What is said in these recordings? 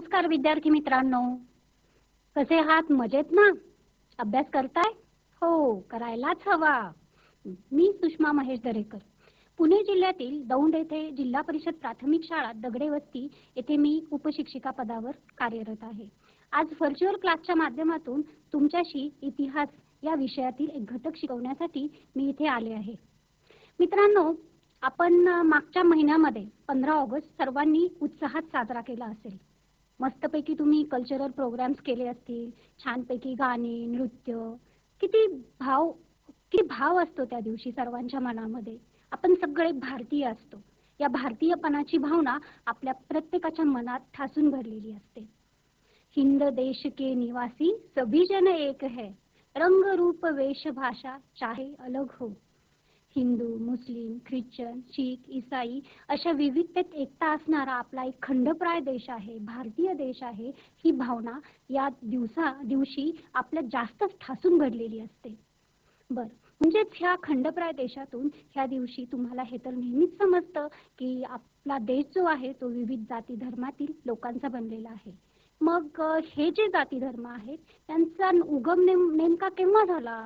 नमस्कार विद्यार्थी मित्रांनो. कसे आहात? मजेत ना? अभ्यास करताय? हो करायलाच हवा. मी सुषमा महेश दरेकर. पुणे जिल्ह्यातील दौंड येथे जिल्हा परिषद प्राथमिक शाळा दगडे वस्ती येथे मी उपशिक्षिका पदावर कार्यरत आहे. आज व्हर्च्युअल क्लासच्या माध्यमातून तुमच्याशी इतिहास या विषयातील एक घटक शिकवण्यासाठी मी इथे आले आहे. मित्रांनो आपण मागच्या महिन्यामध्ये पंधरा ऑगस्ट सर्वांनी उत्साहात साजरा केला असेल. मस्तपैकी तुम्ही कल्चरल प्रोग्राम्स केले असतील. छानपैकी गाणे नृत्य. किती भाव किती भाव असतो त्या दिवशी सर्वांच्या मनामध्ये. आपण सगळे भारतीय असतो. या भारतीयपणाची भावना आपल्या प्रत्येकाच्या मनात ठासून भरलेली असते. हिंद देश के निवासी सभी जन एक है. रंग रूप वेश भाषा चाहे अलग हो. हिंदू मुस्लिम ख्रिश्चन शीख इसाई अशा विविधतेत एकता असणारा आपला एक खंडप्राय देश आहे भारतीय देश आहे ही भावना या दिवसा दिवशी आपल्या जास्तच ठासून घडलेली असते. बर म्हणजेच ह्या खंडप्राय देशातून ह्या दिवशी तुम्हाला हे तर नेहमीच समजतं की आपला देश जो आहे तो विविध जाती धर्मातील लोकांचा बनलेला आहे. मग हे जे जाती धर्म आहेत त्यांचा उगम नेम नेमका केव्हा झाला?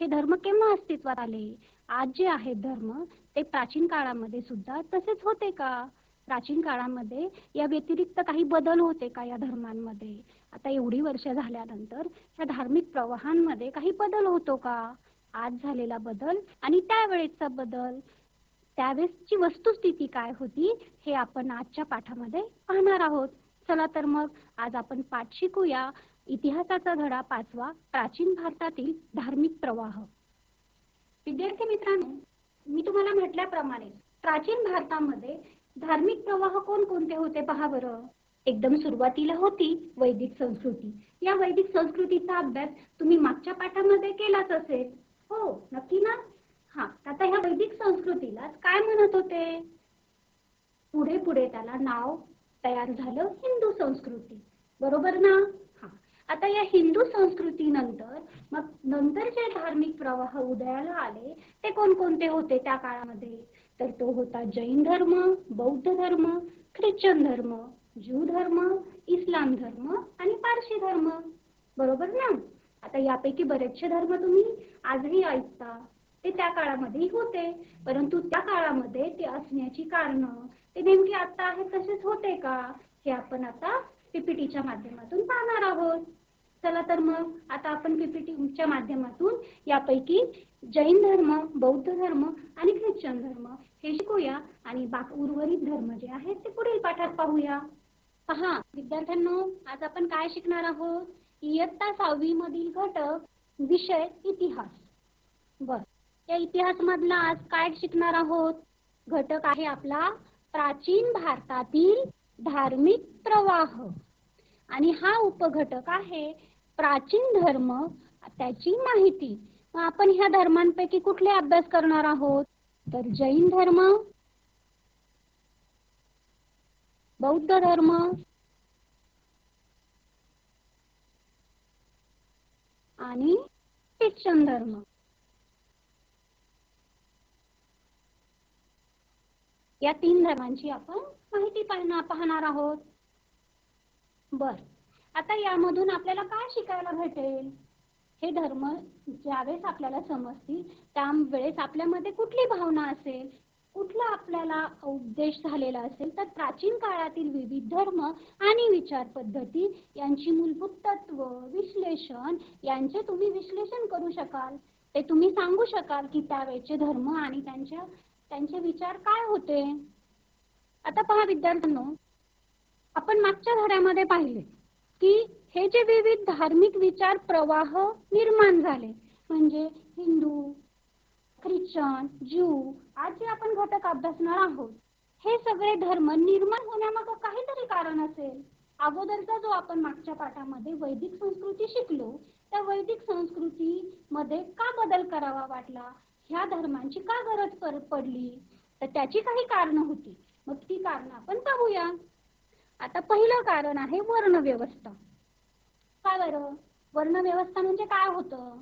हे धर्म केव्हा अस्तित्वात आले? आज जे आहेत धर्म ते प्राचीन काळामध्ये सुद्धा तसेच होते का? प्राचीन काळामध्ये या व्यतिरिक्त काही बदल होते का या धर्मांमध्ये? आता एवढी वर्ष झाल्यानंतर या धार्मिक प्रवाहांमध्ये काही बदल होतो का? आज झालेला बदल आणि त्यावेळेचा बदल त्यावेळेसची वस्तुस्थिती काय होती हे आपण आजच्या पाठामध्ये पाहणार आहोत. चला तर मग आज आपण पाठ शिकूया इतिहासाचा धडा पाचवा प्राचीन भारतातील धार्मिक प्रवाह. विद्यार्थी मित्रांनो मी तुम्हाला म्हटल्याप्रमाणे प्राचीन भारतामध्ये धार्मिक प्रवाह कोणकोणते होते पहा बरं. एकदम सुरुवातीला होती वैदिक संस्कृती. या वैदिक संस्कृतीचा अभ्यास तुम्ही मागच्या पाठामध्ये केलाच असेल. हो नक्की ना? हा आता ह्या वैदिक संस्कृतीला काय म्हणत होते? पुढे पुढे त्याला नाव तयार झालं हिंदू संस्कृती. बरोबर ना? आता या हिंदू संस्कृतीनंतर मग नंतर जे धार्मिक प्रवाह उदयाला आले ते कोणकोणते होते त्या काळामध्ये? तर तो होता जैन धर्म बौद्ध धर्म ख्रिश्चन धर्म ज्यू धर्म इस्लाम धर्म आणि पारशी धर्म. बरोबर ना? आता यापैकी बरेचसे धर्म तुम्ही आजही ऐकता. ते त्या काळामध्येही होते परंतु त्या काळामध्ये ते असण्याची कारण ते नेमके आता आहेत तसेच होते का? हे आपण आता पीपीटीच्या माध्यमातून पाहणार आहोत. चला तर मग आता आपण पीपीटीच्या माध्यमातून यापैकी जैन धर्म बौद्ध धर्म आणि ख्रिश्चन धर्म हे शिकूया आणि उर्वरित धर्म जे आहेत ते पुढील पाठात पाहूया. पहा विद्यार्थ्यांनो आज आपण काय शिकणार आहोत? इयत्ता सहावी मधील घटक विषय इतिहास. बर या इतिहास मधला आज काय शिकणार आहोत? घटक आहे आपला प्राचीन भारतातील धार्मिक प्रवाह. आणि हा उपघटक आहे प्राचीन धर्म त्याची माहिती. मग आपण ह्या धर्मांपैकी कुठले अभ्यास करणार आहोत? तर जैन धर्म बौद्ध धर्म आणि ख्रिश्चन धर्म. या तीन धर्मांची आपण माहिती पाहणार पाहणार आहोत. बर. आता यामधून आपल्याला काय शिकायला भेटेल? हे धर्म ज्यावेळेस आपल्याला समजतील त्यावेळेस आपल्यामध्ये कुठली भावना असेल कुठला आपल्याला उपदेश झालेला असेल तर प्राचीन काळातील विविध धर्म आणि विचार पद्धती यांची मूलभूत तत्व विश्लेषण यांचे तुम्ही विश्लेषण करू शकाल. ते तुम्ही सांगू शकाल की त्यावेळेचे धर्म आणि त्यांच्या त्यांचे विचार काय होते? आता पहा विद्यार्थ्यांनो आपण मागच्या धड्यामध्ये पाहिले की हे जे विविध धार्मिक विचार प्रवाह निर्माण झाले म्हणजे हिंदू ख्रिश्चन ज्यू आज जे आपण घटक अभ्यासणार आहोत हे सगळे धर्म निर्माण होण्यामागं काहीतरी कारण असेल. अगोदरचा जो आपण मागच्या पाठामध्ये वैदिक संस्कृती शिकलो त्या वैदिक संस्कृतीमध्ये का बदल करावा वाटला? ह्या धर्मांची का गरज पडली? तर त्याची काही कारण होती. मग ती कारण आपण पाहूया. आता पहिलं कारण आहे वर्णव्यवस्था. काय बरं? वर्णव्यवस्था म्हणजे काय होतं?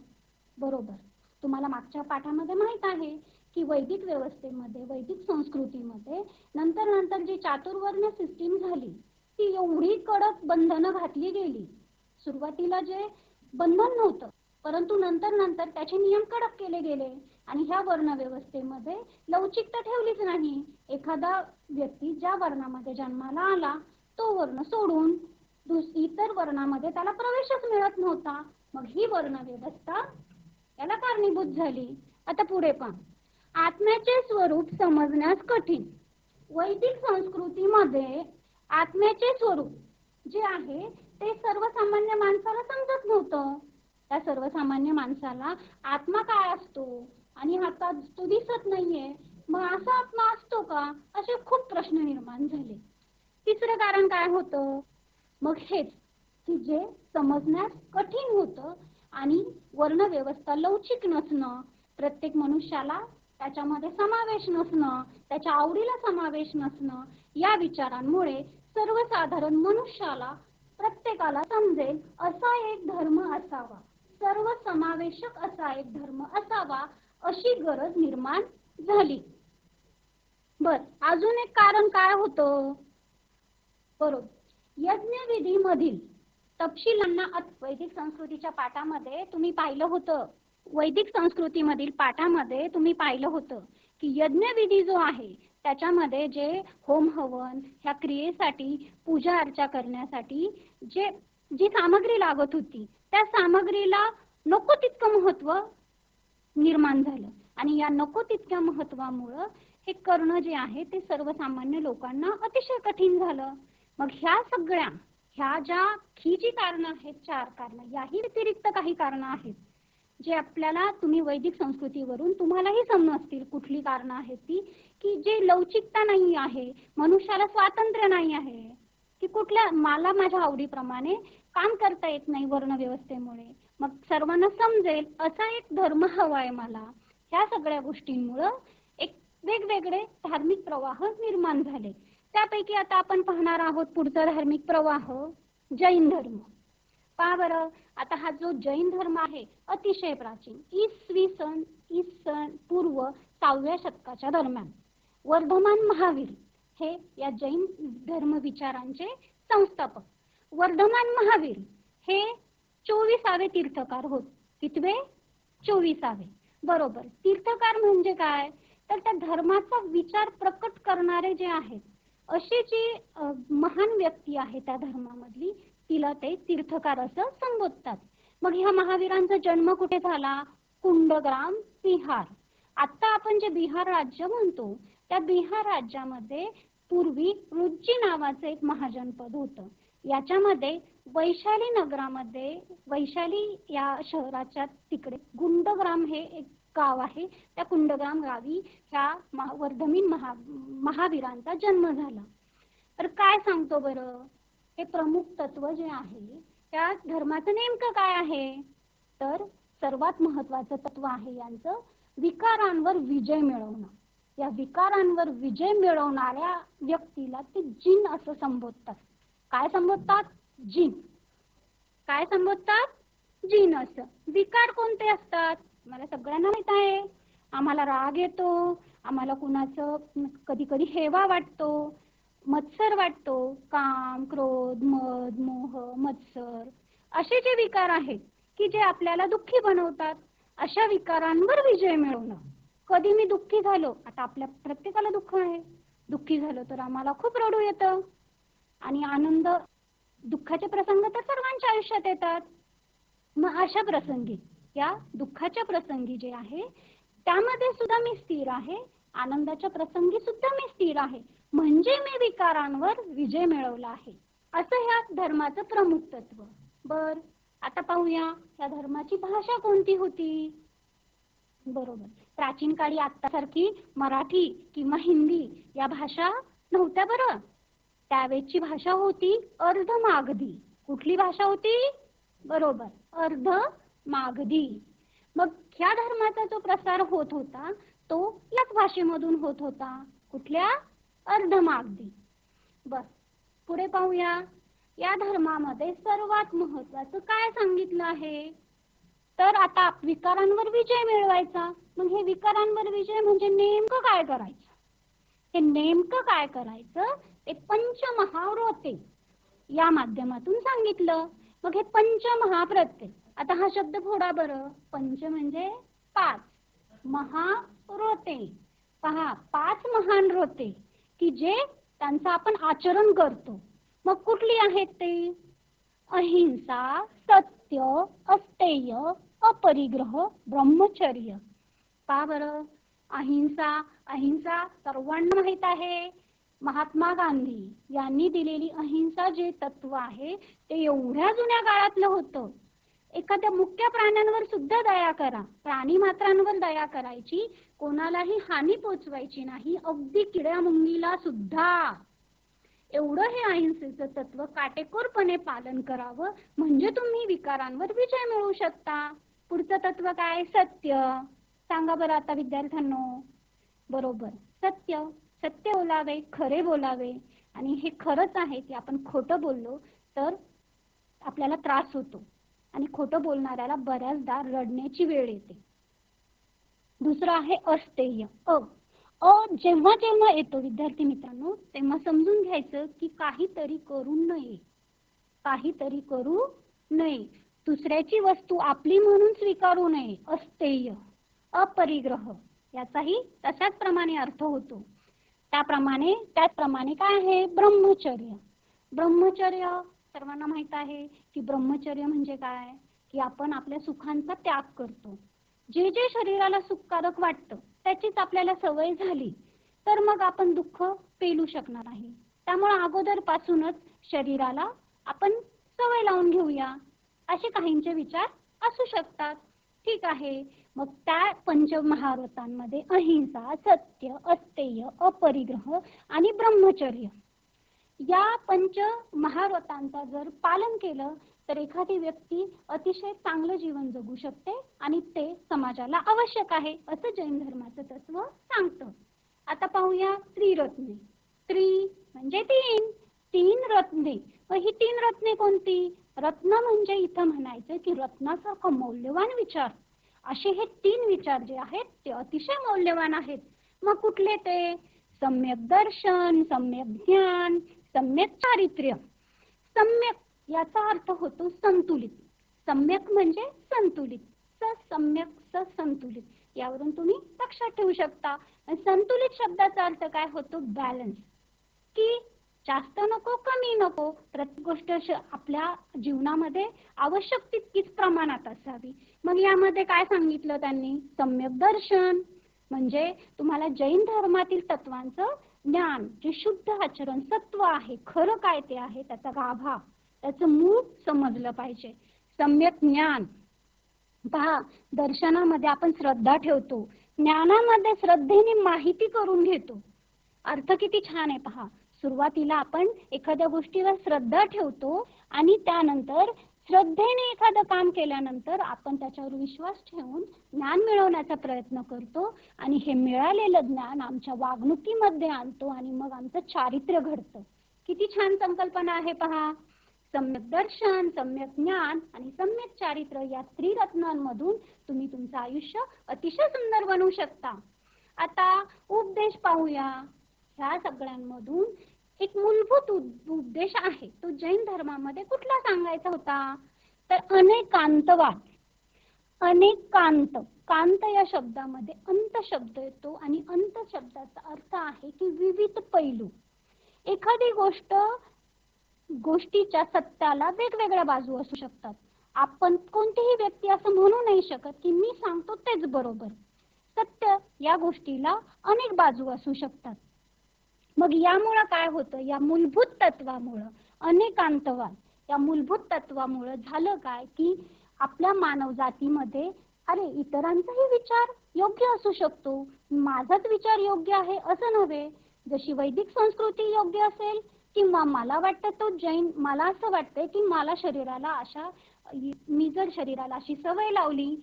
बरोबर. तुम्हाला मागच्या पाठामध्ये माहीत आहे की वैदिक व्यवस्थेमध्ये वैदिक संस्कृतीमध्ये नंतर नंतर जी चातुर्वर्ण सिस्टीम झाली ती एवढी कडक बंधनं घातली गेली. सुरुवातीला जे बंधन नव्हतं परंतु नंतर नंतर त्याचे नियम कडक केले गेले आणि ह्या वर्णव्यवस्थेमध्ये लवचिकता ठेवलीच नाही. एखादा व्यक्ती ज्या वर्णामध्ये जन्माला आला तो वर्ण सोडून इतर वर्णामध्ये त्याला प्रवेशच मिळत नव्हता. मग ही वर्णव्यवस्था याला कारणीभूत झाली. आता पुढे पहा. आत्म्याचे स्वरूप समजण्यास कठीण. वैदिक संस्कृतीमध्ये आत्म्याचे स्वरूप जे आहे ते सर्वसामान्य माणसाला समजत नव्हतं. त्या सर्वसामान्य माणसाला आत्मा काय असतो? आणि आता तो दिसत नाहीये? मग असा आत्मा असतो का? असे खूप प्रश्न निर्माण झाले. तिसरं कारण काय होतं? मग हेच की जे समजण्यास कठीण होतं आणि वर्णव्यवस्था लवचिक नसणं प्रत्येक मनुष्याला त्याच्यामध्ये समावेश नसणं त्याच्या आवडीला समावेश नसणं या विचारांमुळे सर्वसाधारण मनुष्याला प्रत्येकाला समजेल असा एक धर्म असावा. सर्व समावेशक असा एक धर्म असावा अशी गरज निर्माण झाली. बर अजून एक कारण काय होतं? बरोबर. यज्ञविधीमधील तपशिलांना वैदिक संस्कृतीच्या पाठामध्ये तुम्ही पाहिलं होतं. वैदिक संस्कृतीमधील पाठामध्ये तुम्ही पाहिलं होतं की यज्ञविधी जो आहे त्याच्यामध्ये जे होम हवन ह्या क्रियेसाठी पूजा अर्चा करण्यासाठी जे जी सामग्री लागत होती त्या सामग्रीला नको तितकं महत्त्व निर्माण झालं. आणि या नको तितक्या महत्वामुळं हे करणं जे आहे ते सर्वसामान्य लोकांना अतिशय कठीण झालं. मग ह्या सगळ्या ह्या ज्या ही जी कारणं आहेत चार कारणं याही व्यतिरिक्त काही कारणं आहेत जे आपल्याला तुम्ही वैदिक संस्कृतीवरून तुम्हालाही समजतील कुठली कारणं आहेत ती की जे लवचिकता नाही आहे मनुष्याला स्वातंत्र्य नाही आहे की कुठल्या मला माझ्या आवडीप्रमाणे काम करता येत नाही वर्णव्यवस्थेमुळे. मग सर्वांना समजेल असा एक धर्म हवा आहे मला. ह्या सगळ्या गोष्टींमुळं एक वेगवेगळे धार्मिक प्रवाह निर्माण झाले. त्यापैकी आता आपण पाहणार आहोत पुढचा धार्मिक प्रवाह जैन धर्म. पहा बरं आता हा जो जैन धर्म आहे अतिशय प्राचीन इसवी सन इस सन पूर्व सहाव्या शतकाच्या दरम्यान. वर्धमान महावीर हे या जैन धर्म विचारांचे संस्थापक. वर्धमान महावीर हे चोवीसावे तीर्थकार होत. कितवे? चोवीसावे. बरोबर. तीर्थकार म्हणजे काय? तर त्या धर्माचा विचार प्रकट करणारे जे आहेत अशी जी महान व्यक्ती आहे त्या धर्मामधली तिला ते तीर्थकार असं संबोधतात. मग ह्या महावीरांचा जन्म कुठे झाला? कुंडग्राम बिहार. आता आपण जे बिहार राज्य म्हणतो त्या बिहार राज्यामध्ये पूर्वी रुच्ची नावाचं एक महाजनपद होतं. याच्यामध्ये वैशाली नगरामध्ये वैशाली या शहराच्या तिकडे गुंडग्राम हे एक गाव आहे. त्या कुंडग्राम गावी ह्या महा- वर्धमीन महा महावीरांचा जन्म झाला. तर काय सांगतो बरं? हे प्रमुख तत्व जे आहे त्या धर्माचं नेमकं काय आहे? तर सर्वात महत्वाचं तत्व आहे यांचं विकारांवर विजय मिळवणं. या विकारांवर विजय मिळवणाऱ्या व्यक्तीला ते जिन असं संबोधतात. काय संबोधतात? जीन. काय संबोधतात? जीन असं विकार कोणते असतात? मला सगळ्यांना माहीत आहे. आम्हाला राग येतो. आम्हाला कुणाचं कधी कधी हेवा वाटतो. मत्सर वाटतो. काम क्रोध मद मोह मत्सर. असे जे विकार आहेत की जे आपल्याला दुःखी बनवतात अशा विकारांवर विजय मिळवणं. कधी मी दुःखी झालो आता आपल्या प्रत्येकाला दुःख आहे. दुःखी झालो तर आम्हाला खूप रडू येतं. आणि आनंद दुःखाचे प्रसंग तर सर्वांच्या आयुष्यात येतात. मग अशा प्रसंगी या दुःखाच्या प्रसंगी जे आहे त्यामध्ये सुद्धा मी स्थिर आहे. आनंदाच्या प्रसंगी सुद्धा मी स्थिर आहे. म्हणजे मी विकारांवर विजय मिळवला आहे. असं ह्या धर्माचं प्रमुख तत्व. बर आता पाहूया या धर्माची भाषा कोणती होती? बरोबर. प्राचीन काळी आत्तासारखी मराठी किंवा हिंदी या भाषा नव्हत्या बरं. त्यावेळची भाषा होती अर्ध मागधी. कुठली भाषा होती? बरोबर अर्ध मागधी. मग ह्या धर्माचा जो प्रसार होत होता तो याच भाषेमधून होत होता. कुठल्या? अर्ध मागधी. बर पुढे पाहूया. या धर्मामध्ये सर्वात महत्वाचं काय सांगितलं आहे? तर आता विकारांवर विजय मिळवायचा. मग हे विकारांवर विजय म्हणजे नेमकं काय करायचं? हे नेमकं काय करायचं? ते पंचमहाव्रते या माध्यमातून सांगितलं. मग हे पंचमहाप्रत्यय. आता हा शब्द फोडा बरं. पंच म्हणजे पाच. महा रोते पहा पाच महान रोते. की जे त्यांचं आपण आचरण करतो. मग कुठली आहेत ते? अहिंसा सत्य अस्तेय अपरिग्रह ब्रह्मचर्य. पा बरं? अहिंसा अहिंसा सर्वांना माहीत आहे. महात्मा गांधी यांनी दिलेली अहिंसा जे तत्व आहे ते एवढ्या जुन्या काळातलं होतं. एखाद्या मुख्य प्राण्यांवर सुद्धा दया करा. प्राणी मात्रांवर दया करायची कोणालाही हानी पोचवायची नाही अगदी किड्या मुंगीला सुद्धा. एवढं हे अहिंसेचं तत्व काटेकोरपणे पालन करावं म्हणजे तुम्ही विकारांवर विजय मिळवू शकता. पुढचं तत्व काय? सत्य. सांगा बरं आता विद्यार्थ्यांनो. बरोबर. सत्य. सत्य बोलावे खरे बोलावे. आणि हे खरंच आहे की आपण खोटं बोललो तर आपल्याला त्रास होतो. आणि खोटं बोलणाऱ्याला बऱ्याचदा रडण्याची वेळ येते. दुसरं आहे अस्तेय. अ. अ जेव्हा जेव्हा येतो विद्यार्थी मित्रांनो तेव्हा समजून घ्यायचं की काहीतरी करू नये. काहीतरी करू नये. दुसऱ्याची वस्तू आपली म्हणून स्वीकारू नये. अस्तेय. अपरिग्रह. याचाही तशाच प्रमाणे अर्थ होतो. त्याप्रमाणे त्याचप्रमाणे काय आहे? ब्रह्मचर्य. ब्रह्मचर्य सर्वांना माहीत आहे की ब्रह्मचर्य म्हणजे काय? की आपण आपल्या सुखांचा त्याग करतो. जे जे शरीराला सुखकारक वाटतं त्याचीच आपल्याला सवय झाली तर मग आपण दुःख पेलू शकणार आहे. त्यामुळे अगोदर पासूनच शरीराला आपण सवय लावून घेऊया. असे काहींचे विचार असू शकतात. ठीक आहे. मग त्या पंचमहाव्रतांमध्ये अहिंसा सत्य अस्तेय अपरिग्रह आणि ब्रह्मचर्य. या पंच महाव्रतांचा जर पालन केलं तर एखादी व्यक्ती अतिशय चांगलं जीवन जगू शकते आणि ते समाजाला आवश्यक आहे असं जैन धर्माचं तत्व सांगतं. आता पाहूया त्रिरत्ने. त्रि म्हणजे तीन तीन रत्ने. व ही तीन रत्ने कोणती? रत्न म्हणजे इथं म्हणायचं की रत्नासारखं मौल्यवान विचार. असे हे तीन विचार जे आहेत ते अतिशय मौल्यवान आहेत. मग कुठले ते? सम्यक दर्शन सम्यक ज्ञान सम्यक चारित्र्य. सम्यक याचा अर्थ होतो संतुलित. सम्यक म्हणजे संतुलित. स सम्यक स संतुलित. यावरून तुम्ही लक्षात ठेवू शकता. संतुलित शब्दाचा अर्थ काय होतो? बॅलन्स की जास्त नको कमी नको. प्रत्येक गोष्ट आपल्या जीवनामध्ये आवश्यक तितकीच प्रमाणात असावी. मग यामध्ये काय सांगितलं त्यांनी? सम्यक दर्शन. म्हणजे तुम्हाला जैन धर्मातील तत्वांचं ज्ञान जे शुद्ध आचरण सत्व आहे खरं काय ते आहे त्याचा गाभा त्याचं मूळ समजलं पाहिजे. सम्यक ज्ञान. पहा दर्शनामध्ये आपण श्रद्धा ठेवतो. ज्ञानामध्ये श्रद्धेने माहिती करून घेतो. अर्थ किती छान आहे पहा. सुरुवातीला आपण एखाद्या गोष्टीवर श्रद्धा ठेवतो आणि त्यानंतर श्रद्धेने एखादं काम केल्यानंतर आपण त्याच्यावर विश्वास ठेवून ज्ञान मिळवण्याचा प्रयत्न करतो आणि हे मिळालेलं ज्ञान आमच्या वागणुकीमध्ये आणतो आणि मग आमचं चारित्र्य घडतं. किती छान संकल्पना आहे पहा. सम्यक दर्शन सम्यक ज्ञान आणि सम्यक चारित्र्य या त्रिरत्नांमधून तुम्ही तुमचं आयुष्य अतिशय सुंदर बनवू शकता. आता उपदेश पाहूया. ह्या सगळ्यांमधून एक मूलभूत उपदेश आहे. तो जैन धर्मामध्ये कुठला सांगायचा होता? तर अनेकांतवाद. अनेकांत. कांत या शब्दामध्ये अंत शब्द येतो आणि अंत शब्दाचा अर्थ आहे की विविध पैलू. एखादी गोष्ट गोष्टीच्या सत्याला वेगवेगळ्या बाजू असू शकतात. आपण कोणतीही व्यक्ती असं म्हणू नाही शकत की मी सांगतो तेच बरोबर. सत्य या गोष्टीला अनेक बाजू असू शकतात. मग यामुळं काय होतं? या मूलभूत तत्वामुळं अनेकांतवाद या मूलभूत तत्वामुळं झालं काय की आपल्या मानव जातीमध्ये अरे इतरांचाही विचार योग्य असू शकतो. माझाच विचार योग्य आहे असं नव्हे. जशी वैदिक संस्कृती योग्य असेल किंवा मला वाटतं तो जैन मला असं वाटतंय की मला शरीराला अशा मी जर शरीराला अशी सवय लावली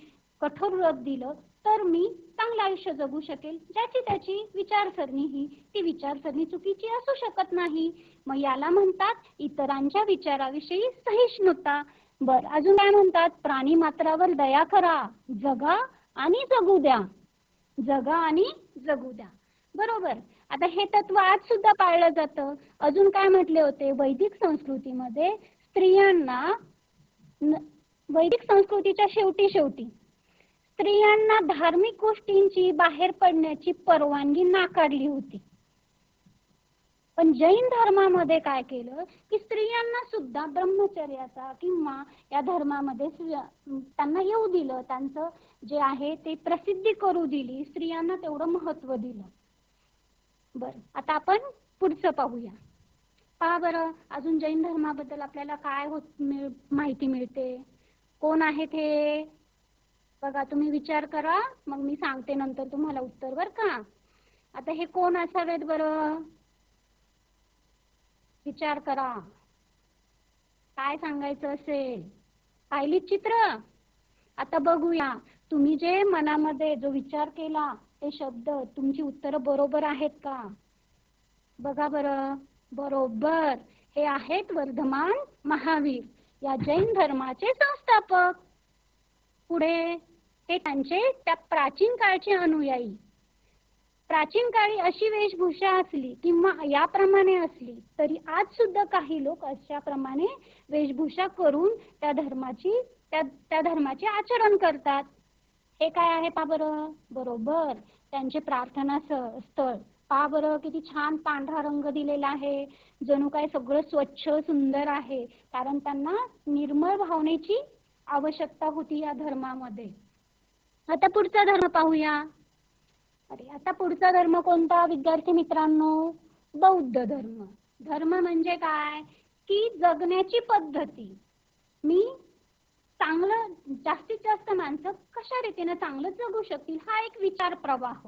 कठोर व्रत दिलं तर मी चांगलं आयुष्य जगू शकेल. ज्याची त्याची विचारसरणी ही ती विचारसरणी चुकीची असू शकत नाही. मग याला म्हणतात इतरांच्या विचाराविषयी सहिष्णुता. बर अजून काय म्हणतात? प्राणी मात्रावर दया करा. जगा आणि जगू द्या. जगा आणि जगू द्या. बरोबर. आता हे तत्व आज सुद्धा पाळलं जातं. अजून काय म्हटले होते? वैदिक संस्कृतीमध्ये स्त्रियांना वैदिक संस्कृतीच्या शेवटी शेवटी स्त्रियांना धार्मिक गोष्टींची बाहेर पडण्याची परवानगी नाकारली होती. पण जैन धर्मामध्ये काय केलं? की स्त्रियांना सुद्धा ब्रह्मचर्याचा किंवा या धर्मामध्ये त्यांना येऊ दिलं. त्यांचं जे आहे ते प्रसिद्धी करू दिली. स्त्रियांना तेवढं महत्त्व दिलं. बर आता आपण पुढचं पाहूया. पहा बरं अजून जैन धर्माबद्दल आपल्याला काय होत माहिती मिळते? कोण आहेत हे? बघा तुम्ही विचार करा. मग मी सांगते नंतर तुम्हाला उत्तर बर का? आता हे कोण असावेत बरं? विचार करा. काय सांगायचं असेल? पाहिलीत चित्र? आता बघूया. तुम्ही जे मनामध्ये जो विचार केला ते शब्द तुमची उत्तरं बरोबर आहेत का? बघा बरं. बरोबर. हे आहेत वर्धमान महावीर या जैन धर्माचे संस्थापक. पुढे हे त्यांचे त्या प्राचीन काळचे अनुयायी. प्राचीन काळी अशी वेशभूषा असली किंवा याप्रमाणे असली तरी आज सुद्धा काही लोक अशाप्रमाणे वेशभूषा करून त्या धर्माची त्या त्या धर्माचे आचरण करतात. हे काय आहे पा बरं? बरोबर. त्यांचे प्रार्थना स्थळ. पा बरं किती छान पांढरा रंग दिलेला आहे. जणू काय सगळं स्वच्छ सुंदर आहे. कारण त्यांना निर्मळ भावनेची आवश्यकता होती या धर्मामध्ये. आता पुढचा धर्म पाहूया. अरे आता पुढचा धर्म कोणता? विद्यार्थी मित्रांनो बौद्ध धर्म. धर्म म्हणजे काय? की जगण्याची पद्धती. मी चांगलं जास्तीत जास्त माणसं कशा रीतीने चांगलं जगू शकतील? हा एक विचार प्रवाह.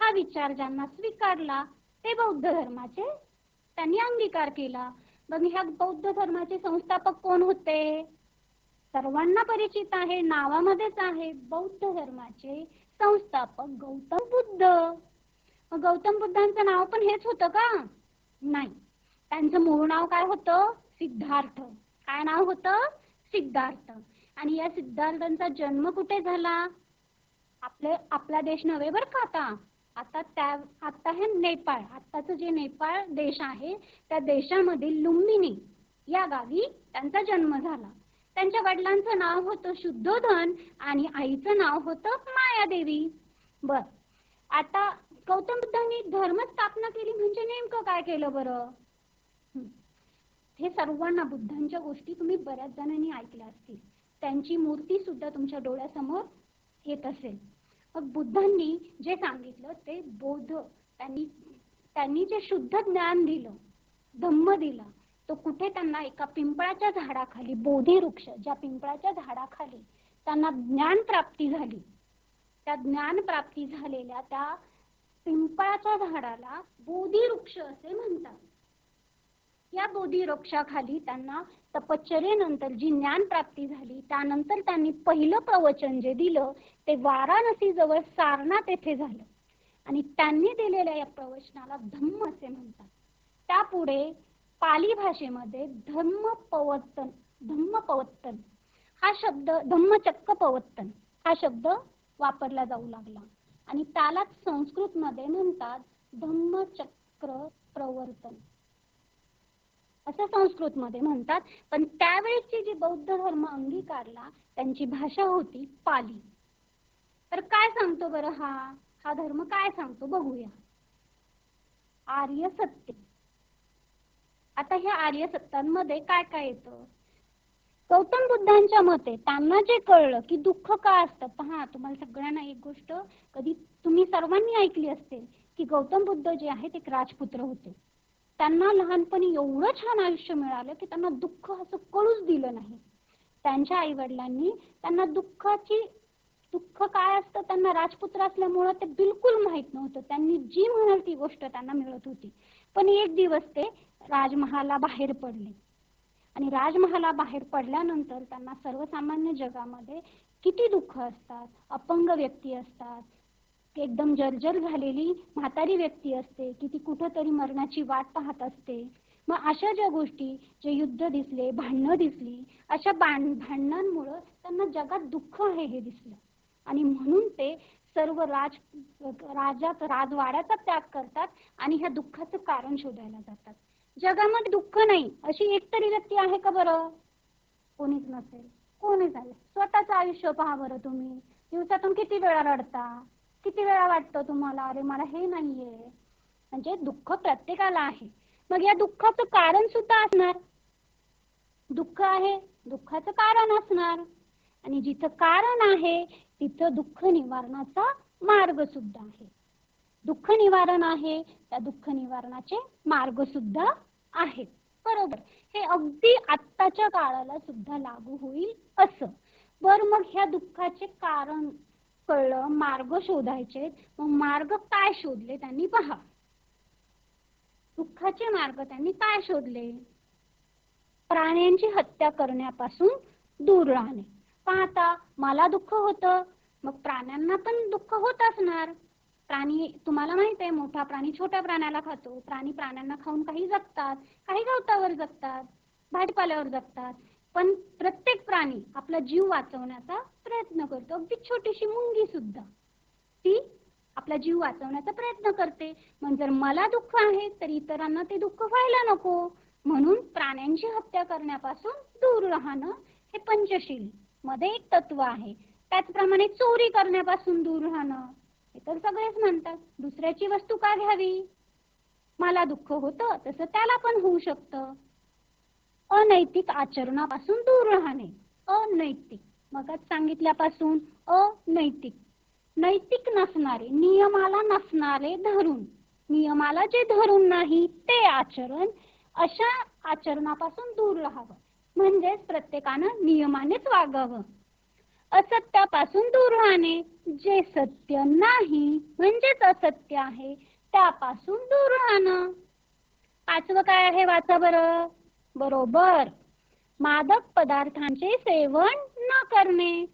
हा विचार ज्यांना स्वीकारला ते बौद्ध धर्माचे त्यांनी अंगीकार केला. मग ह्या बौद्ध धर्माचे संस्थापक कोण होते? सर्वांना परिचित आहे नावामध्येच आहे बौद्ध धर्माचे संस्थापक गौतम बुद्ध. गौतम बुद्धांचं नाव पण हेच होतं का? नाही. त्यांचं मूळ नाव काय होतं? सिद्धार्थ. काय नाव होतं? सिद्धार्थ. आणि या सिद्धार्थांचा जन्म कुठे झाला? आपले आपला देश नव्हे बर का आता? आता त्या आता हे नेपाळ. आताचं जे नेपाळ देश आहे त्या देशामधील लुंबिनी या गावी त्यांचा जन्म झाला. त्यांच्या वडिलांचं नाव होतं शुद्धोधन आणि आईचं नाव होतं मायादेवी. बर. आता गौतम बुद्धांनी धर्म स्थापना केली म्हणजे नेमकं काय केलं बरं? हे. सर्वांना बुद्धांच्या गोष्टी तुम्ही बऱ्याच जणांनी ऐकल्या असतील. त्यांची मूर्ती सुद्धा तुमच्या डोळ्यासमोर येत असेल. मग बुद्धांनी जे सांगितलं ते बोध त्यांनी त्यांनी जे शुद्ध ज्ञान दिलं धम्म दिला तो कुठे त्यांना एका पिंपळाच्या झाडाखाली बोधी वृक्ष ज्या पिंपळाच्या झाडाखाली त्यांना ज्ञान प्राप्ती झाली. त्या ज्ञान प्राप्ती झालेल्या त्या पिंपळाच्या झाडाला बोधी वृक्ष असे म्हणतात. या बोधी वृक्षाखाली त्यांना तपश्चर्येनंतर जी ज्ञान प्राप्ती झाली त्यानंतर त्यांनी पहिलं प्रवचन जे दिलं ते वाराणसी जवळ सारनाथ येथे झालं. आणि त्यांनी दिलेल्या या प्रवचनाला धम्म असे म्हणतात. त्यापुढे पाली भाषेमध्ये धम्म पवत्तन धम्म पवत्तन हा शब्द धम्मचक्क पवत्तन हा शब्द वापरला जाऊ लागला. आणि त्यालाच संस्कृत मध्ये म्हणतात धम्मचक्र प्रवर्तन. असं संस्कृत मध्ये म्हणतात. पण त्यावेळेसची जी बौद्ध धर्म अंगीकारला त्यांची भाषा होती पाली. तर काय सांगतो बरं हा? हा धर्म काय सांगतो? बघूया. आर्य सत्य. आता ह्या आर्य सत्तांमध्ये काय काय येतं? गौतम बुद्धांच्या मते त्यांना जे कळलं की दुःख का असतं पहा तुम्हाला सगळ्यांना एक गोष्ट कधी तुम्ही सर्वांनी ऐकली असेल की गौतम बुद्ध जे आहेत एक राजपुत्र होते. त्यांना लहानपणी एवढं छान आयुष्य मिळालं की त्यांना दुःख असं कळूच दिलं नाही. त्यांच्या आई वडिलांनी त्यांना दुःखाची दुःख काय असतं त्यांना राजपुत्र असल्यामुळं ते बिलकुल माहीत नव्हतं. त्यांनी जी म्हणाल ती गोष्ट त्यांना मिळत होती. पण एक दिवस ते राजमहाला बाहेर पडले. आणि राजमहाला बाहेर पडल्यानंतर त्यांना सर्वसामान्य जगामध्ये किती दुःख असतात अपंग व्यक्ती असतात एकदम जर्जर झालेली म्हातारी व्यक्ती असते की ती कुठंतरी मरणाची वाट पाहत असते. मग अशा ज्या गोष्टी जे युद्ध दिसले भांडणं दिसली अशा भांड भांडणांमुळं त्यांना जगात दुःख आहे हे दिसलं. आणि म्हणून ते सर्व राज राजात राजवाड्याचा त्याग करतात आणि ह्या दुःखाचं कारण शोधायला जातात. जगामध्ये दुःख नाही अशी एक तरी व्यक्ती आहे का बरं? कोणीच नसेल. कोणीच आहे स्वतःचं आयुष्य पहा बरं तुम्ही. दिवसातून किती वेळा रडता? किती वेळा वाटतं तुम्हाला? अरे मला हे नाहीये. म्हणजे दुःख प्रत्येकाला आहे. मग या दुःखाचं कारण सुद्धा असणार. दुःख आहे दुःखाचं कारण असणार. आणि जिथं कारण आहे तिथं दुःख निवारणाचा मार्ग सुद्धा आहे. दुःख निवारण आहे त्या दुःख निवारणाचे मार्ग सुद्धा आहेत. बरोबर. हे अगदी आत्ताच्या काळाला सुद्धा लागू होईल असं. बर मग ह्या दुःखाचे कारण कळलं मार्ग शोधायचे मग मार्ग काय शोधले त्यांनी पहा. दुःखाचे मार्ग त्यांनी काय शोधले? प्राण्यांची हत्या करण्यापासून दूर राहणे. पाहता मला दुःख होतं मग प्राण्यांना पण दुःख होत असणार. प्राणी तुम्हाला माहीत आहे मोठा प्राणी छोट्या प्राण्याला खातो. प्राणी प्राण्यांना खाऊन काही जगतात. काही गवतावर जगतात. भाजीपाल्यावर जगतात. पण प्रत्येक प्राणी आपला जीव वाचवण्याचा प्रयत्न करतो. अगदी छोटीशी मुंगी सुद्धा. ती आपला जीव वाचवण्याचा प्रयत्न करते. मग जर मला दुःख आहे तर इतरांना ते दुःख व्हायला नको. म्हणून प्राण्यांची हत्या करण्यापासून दूर राहणं हे पंचशील. मध्ये एक तत्व आहे. त्याचप्रमाणे चोरी करण्यापासून दूर राहणं. हे तर सगळेच म्हणतात. दुसऱ्याची वस्तू का घ्यावी? मला दुःख होतं तसं त्याला पण होऊ शकतं. अनैतिक आचरणापासून दूर राहणे. अनैतिक. मगच सांगितल्यापासून अनैतिक. नैतिक नसणारे नियमाला नसणारे धरून. नियमाला जे धरून नाही ते आचरण अशा आचरणापासून दूर राहावं. म्हणजेच प्रत्येकानं नियमानेच वागावं. असत्यापासून दूर राहणे. जे सत्य नाही म्हणजेच असत्य आहे त्यापासून दूर राहणं. पाचवं काय आहे वाचा बरं? बरोबर. मादक पदार्थांचे सेवन न करणे.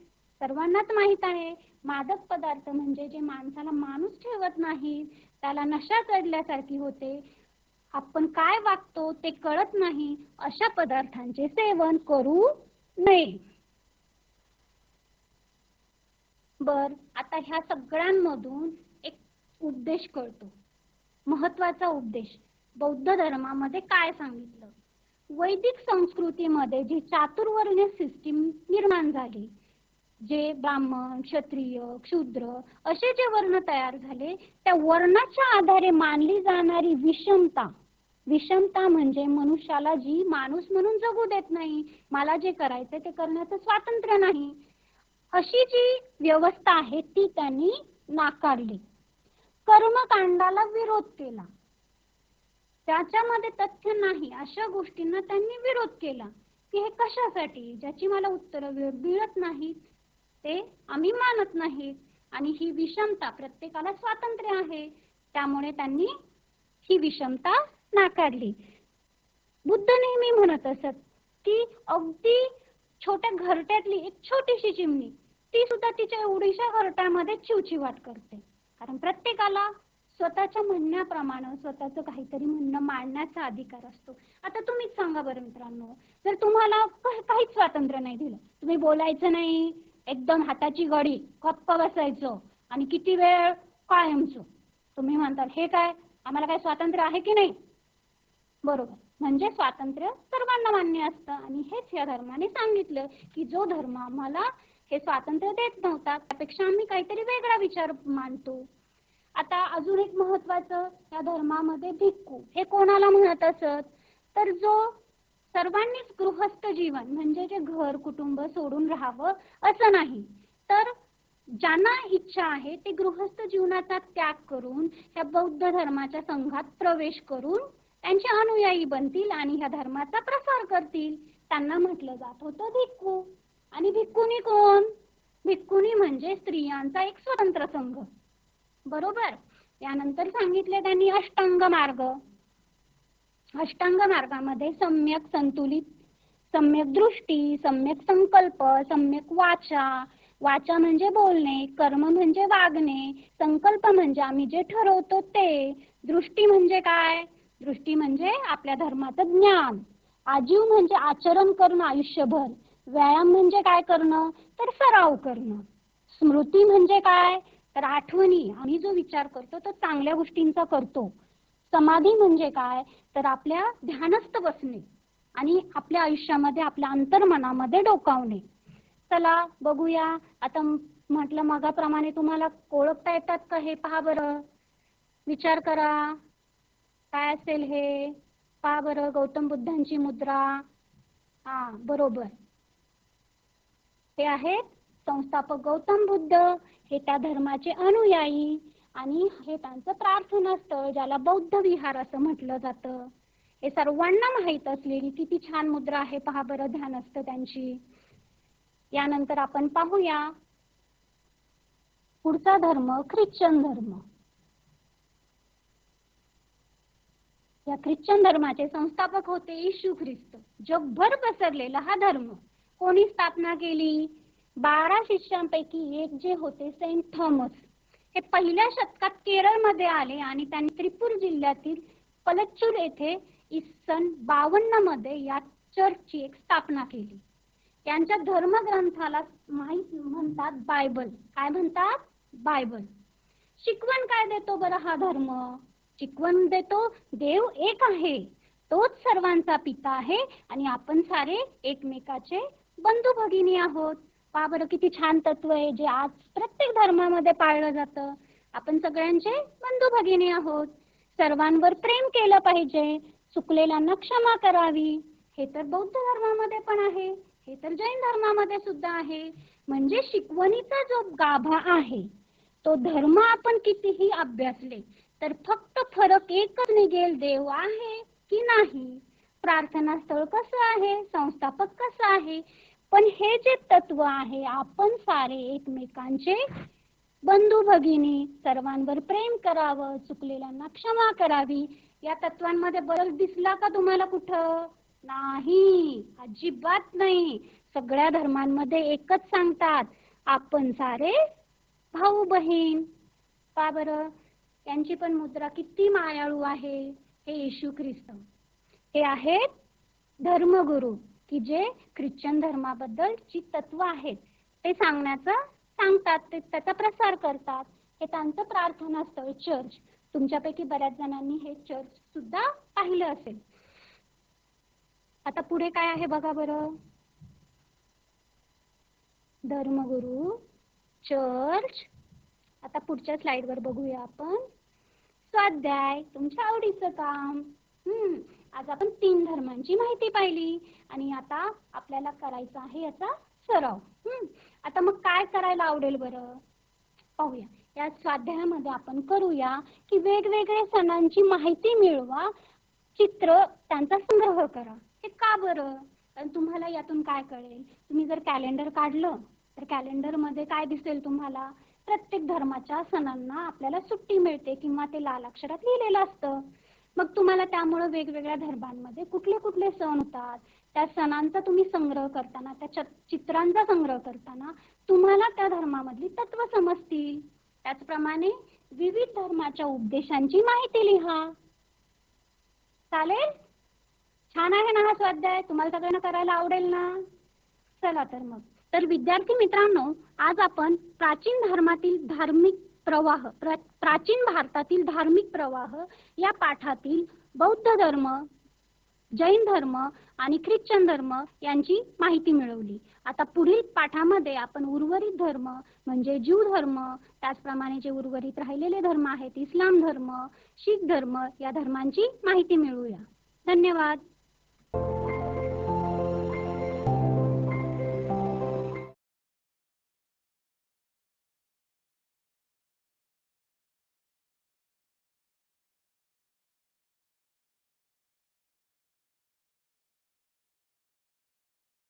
सर्वांनाच माहीत आहे मादक पदार्थ म्हणजे जे माणसाला माणूस ठेवत नाही त्याला नशा चढल्यासारखी होते. आपण काय वागतो ते कळत नाही अशा पदार्थांचे सेवन करू नये. बर आता ह्या सगळ्यांमधून एक उद्देश कळतो. महत्त्वाचा उद्देश बौद्ध धर्मामध्ये काय सांगितलं? वैदिक संस्कृतीमध्ये जी चातुर्वर्ण्य सिस्टीम निर्माण झाली जे ब्राह्मण क्षत्रिय क्षुद्र असे जे वर्ण तयार झाले त्या वर्णाच्या आधारे मानली जाणारी विषमता. विषमता म्हणजे मनुष्याला जी माणूस म्हणून जगू देत नाही मला जे करायचं ते करण्याचं स्वातंत्र्य नाही. अशी जी व्यवस्था आहे ती त्यांनी नाकारली. कर्मकांडाला विरोध केला. त्याच्यामध्ये तथ्य नाही अशा गोष्टींना त्यांनी विरोध केला. की हे कशासाठी? ज्याची मला उत्तर मिळत नाहीत ते आम्ही मानत नाहीत. आणि ही विषमता प्रत्येकाला स्वातंत्र्य आहे. त्यामुळे त्यांनी ही विषमता नाकारली. बुद्ध नेहमी म्हणत असत की अगदी छोट्या घरट्यातली एक छोटीशी चिमणी ती सुद्धा तिच्या एवढीशा हरटामध्ये चिवचिवाट करते. कारण प्रत्येकाला स्वतःच्या म्हणण्याप्रमाणे स्वतःचं काहीतरी म्हणणं मांडण्याचा अधिकार असतो. आता तुम्हीच सांगा बरं मित्रांनो जर तुम्हाला काहीच स्वातंत्र्य नाही दिलं तुम्ही बोलायचं नाही एकदम हाताची गडी गप्प बसायचं आणि किती वेळ कायमचं. तुम्ही म्हणताल हे काय आम्हाला काय स्वातंत्र्य आहे की नाही? बरोबर. म्हणजे स्वातंत्र्य सर्वांना मान्य असतं. आणि हेच या धर्माने सांगितलं की जो धर्म आम्हाला हे स्वातंत्र्य देत नव्हता त्यापेक्षा आम्ही काहीतरी वेगळा विचार मानतो आता अजून एक महत्वाचं या धर्मामध्ये भिक्खू. हे कोणाला म्हणत असत? तर जो सर्वांनीच गृहस्थ जीवन म्हणजे जे घर कुटुंब सोडून राहावं असं नाही. तर ज्यांना इच्छा आहे ते गृहस्थ जीवनाचा त्याग करून ह्या बौद्ध धर्माच्या संघात प्रवेश करून त्यांचे अनुयायी बनतील आणि ह्या धर्माचा प्रसार करतील. त्यांना म्हटलं जात होतं भिक्खू. आणि भिक्कुनी कोण? भिक्कुनी म्हणजे स्त्रियांचा एक स्वतंत्र संघ. बरोबर? त्यानंतर सांगितले त्यांनी अष्टांग मार्ग. अष्टांग मार्गामध्ये सम्यक संतुलित सम्यक दृष्टी सम्यक संकल्प सम्यक वाचा. वाचा म्हणजे बोलणे कर्म म्हणजे वागणे संकल्प म्हणजे आम्ही जे ठरवतो ते. दृष्टी म्हणजे काय? दृष्टी म्हणजे आपल्या धर्माचं ज्ञान. आजीव म्हणजे आचरण करणं आयुष्यभर. व्यायाम म्हणजे काय करणं? तर सराव करणं. स्मृती म्हणजे काय? तर आठवणी. आम्ही जो विचार करतो तो चांगल्या गोष्टींचा करतो. समाधी म्हणजे काय? तर आपल्या ध्यानस्थ बसणे आणि आपल्या आयुष्यामध्ये आपल्या अंतर्मनामध्ये डोकावणे. चला बघूया. आता म्हटलं मगाप्रमाणे तुम्हाला ओळखता येतात का हे? पहा बरं. विचार करा. काय असेल हे? पहा बरं गौतम बुद्धांची मुद्रा. हा बरोबर. ते आहेत? संस्थापक गौतम बुद्ध हे त्या धर्माचे अनुयायी आणि हे त्यांचं प्रार्थना स्थळ ज्याला बौद्ध विहार असं म्हटलं जातं. हे सर्वांना माहीत असलेली किती छान मुद्रा आहे पहा बरं असतं त्यांची. यानंतर आपण पाहूया. पुढचा धर्म ख्रिश्चन धर्म. या ख्रिश्चन धर्माचे संस्थापक होते येशू ख्रिस्त. जगभर पसरलेला हा धर्म. कोणी स्थापना केली? बारा शिष्यांपैकी एक जे होते सेंट थॉमस हे पहिल्या शतकात केरळमध्ये आले आणि त्यांनी त्रिपूर जिल्ह्यातील पलच्चूर येथे सन बावन्नमध्ये या चर्चची एक स्थापना केली. त्यांच्या धर्मग्रंथाला माहीत म्हणतात बायबल. काय म्हणतात? बायबल. शिकवण काय देतो बरं हा धर्म? शिकवण देतो देव एक आहे. तोच सर्वांचा पिता आहे आणि आपण सारे एकमेकाचे बंधू भगिनी आहोत. पा बरं किती छान तत्व आहे जे आज प्रत्येक धर्मामध्ये पाळलं जातं. आपण सगळ्यांचे बंधू भगिनी आहोत. सर्वांवर प्रेम केलं पाहिजे. चुकलेल्यांना क्षमा करावी. हे तर बौद्ध धर्मामध्ये पण आहे. हे तर जैन धर्मामध्ये सुद्धा आहे. म्हणजे शिकवणीचा जो गाभा आहे तो धर्म आपण कितीही अभ्यासले तर फक्त फरक एकच निघेल देव आहे की नाही? प्रार्थना स्थळ कसं आहे? संस्थापक कसं आहे? पण हे जे तत्व आहे आपण सारे एकमेकांचे बंधू भगिनी सर्वांवर प्रेम करावं चुकलेल्यांना क्षमा करावी या तत्वांमध्ये बदल दिसला का तुम्हाला कुठं? नाही अजिबात नाही. सगळ्या धर्मांमध्ये एकच सांगतात आपण सारे भाऊ बहीण का बरं? त्यांची पण मुद्रा किती मायाळू आहे. हे येशू ख्रिस्त. हे आहेत धर्मगुरू. की जे ख्रिश्चन धर्माबद्दल जी तत्व आहेत ते सांगण्याचं सांगतात ते त्याचा प्रसार करतात. हे त्यांचं प्रार्थना स्थळ चर्च तुमच्यापैकी बऱ्याच जणांनी हे चर्च सुद्धा पाहिलं असेल. आता पुढे काय आहे बघा बरं. धर्मगुरु चर्च आता पुढच्या स्लाइडवर बघूया आपण. स्वाध्याय तुमच्या आवडीचं काम. हम्म. आज आपण तीन धर्मांची माहिती पाहिली आणि आता आपल्याला करायचा आहे याचा सराव. हम्म. आता मग काय करायला आवडेल बरं? पाहूया. या स्वाध्यायामध्ये आपण करूया की वेगवेगळ्या सणांची माहिती मिळवा. चित्र त्यांचा संग्रह करा. हे का बरं? कारण तुम्हाला यातून काय कळेल? तुम्ही जर कॅलेंडर काढलं तर कॅलेंडरमध्ये काय दिसेल तुम्हाला? प्रत्येक धर्माच्या सणांना आपल्याला सुट्टी मिळते किंवा ते लाल अक्षरात लिहिलेलं असतं. मग तुम्हाला त्यामुळं वेगवेगळ्या धर्मांमध्ये कुठले कुठले सण होतात? त्या सणांचा तुम्ही संग्रह करताना त्या चित्रांचा संग्रह करताना तुम्हाला त्या धर्मामधली तत्व समजतील. त्याचप्रमाणे विविध धर्माच्या उपदेशांची माहिती लिहा. चालेल? छान आहे ना हा स्वाध्याय? तुम्हाला सगळ्यांना करायला आवडेल ना? चला तर मग. तर विद्यार्थी मित्रांनो आज आपण प्राचीन धर्मातील धार्मिक प्रवाह प्राचीन भारतातील धार्मिक प्रवाह या पाठातील बौद्ध धर्म जैन धर्म आणि ख्रिश्चन धर्म यांची माहिती मिळवली. आता पुढील पाठामध्ये आपण उर्वरित धर्म म्हणजे ज्यू धर्म त्याचप्रमाणे जे उर्वरित राहिलेले धर्म आहेत इस्लाम धर्म शीख धर्म या धर्मांची माहिती मिळवूया. धन्यवाद.